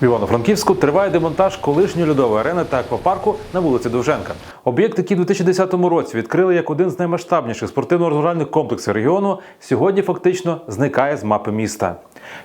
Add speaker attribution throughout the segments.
Speaker 1: В Івано-Франківську триває демонтаж колишньої льодової арени та аквапарку на вулиці Довженка. Об'єкт, який у 2010 році відкрили як один з наймасштабніших спортивно-розважальних комплексів регіону, сьогодні фактично зникає з мапи міста.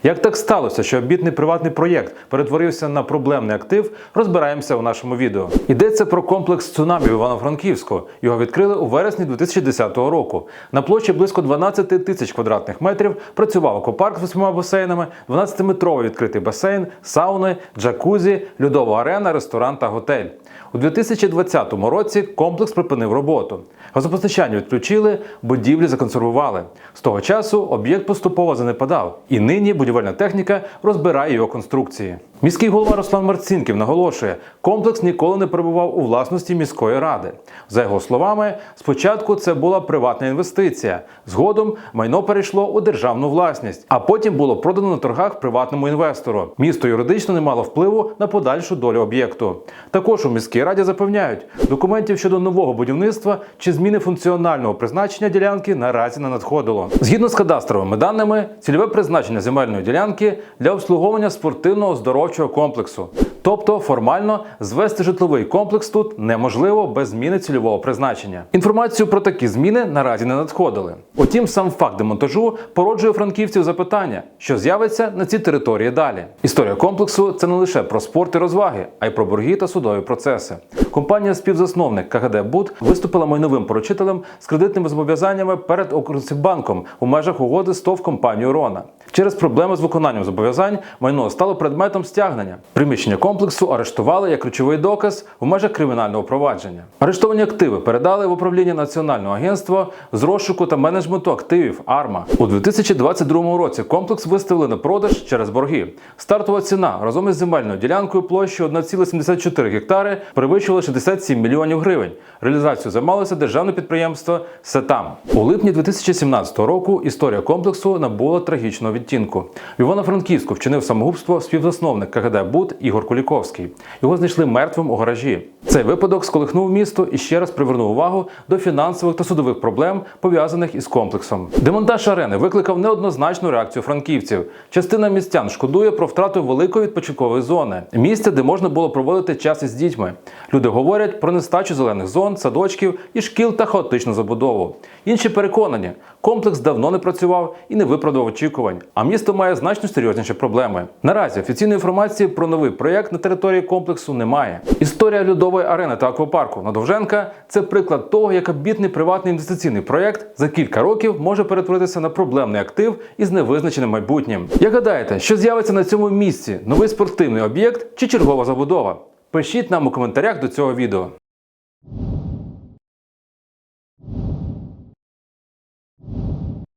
Speaker 1: Як так сталося, що обітний приватний проєкт перетворився на проблемний актив, розбираємося у нашому відео. Йдеться про комплекс цунамі в Івано-Франківську. Його відкрили у вересні 2010 року. На площі близько 12 тисяч квадратних метрів працював аквапарк з восьмима басейнами, 12-метровий відкритий басейн, сауни, джакузі, льодова арена, ресторан та готель. У 2020 році комплекс припинив роботу. Газопостачання відключили, будівлі законсервували. З того часу об'єкт поступово занепадав, і нині будівельна техніка розбирає його конструкції. Міський голова Руслан Марцінків наголошує, комплекс ніколи не перебував у власності міської ради. За його словами, спочатку це була приватна інвестиція. Згодом майно перейшло у державну власність, а потім було продано на торгах приватному інвестору. Місто юридично не мало впливу на подальшу долю об'єкту. Також у міській раді запевняють, документів щодо нового будівництва чи зміни функціонального призначення ділянки наразі не надходило. Згідно з кадастровими даними, цільове призначення земельної ділянки для обслуговування спортивного оздоровчого комплексу. Тобто формально звести житловий комплекс тут неможливо без зміни цільового призначення. Інформацію про такі зміни наразі не надходили. Утім, сам факт демонтажу породжує франківців запитання, що з'явиться на цій території далі. Історія комплексу це не лише про спорт і розваги, а й про борги та судові процеси. Компанія співзасновник КГД Буд виступила майновим поручителем з кредитними зобов'язаннями перед Укрсибанком у межах угоди з ТОВ компанією Рона. Через проблеми з виконанням зобов'язань майно стало предметом стягнення. Приміщення комплексу арештували як ключовий доказ у межах кримінального провадження. Арештовані активи передали в управління Національного агентства з розшуку та менеджменту активів АРМА. У 2022 році комплекс виставили на продаж через борги. Стартова ціна разом із земельною ділянкою площею 1,74 гектари перевищувала 67 мільйонів гривень. Реалізацію займалося державне підприємство Сетам. У липні 2017 року історія комплексу набула трагічного відтінку. В Івано-Франківську вчинив самогубство співзасновник КГД Буд Ігор Куліковський. Його знайшли мертвим у гаражі. Цей випадок сколихнув місто і ще раз привернув увагу до фінансових та судових проблем, пов'язаних із комплексом. Демонтаж арени викликав неоднозначну реакцію франківців. Частина містян шкодує про втрату великої відпочинкової зони, місця, де можна було проводити час із дітьми. Люди говорять про нестачу зелених зон, садочків і шкіл та хаотичну забудову. Інші переконані, комплекс давно не працював і не виправдав очікувань, а місто має значно серйозніші проблеми. Наразі офіційної інформації про новий проєкт на території комплексу немає. Історія льодової арени та аквапарку на Довженка це приклад того, як обітний приватний інвестиційний проєкт за кілька років може перетворитися на проблемний актив із невизначеним майбутнім. Як гадаєте, що з'явиться на цьому місці? Новий спортивний об'єкт чи чергова забудова? Пишіть нам у коментарях до цього відео.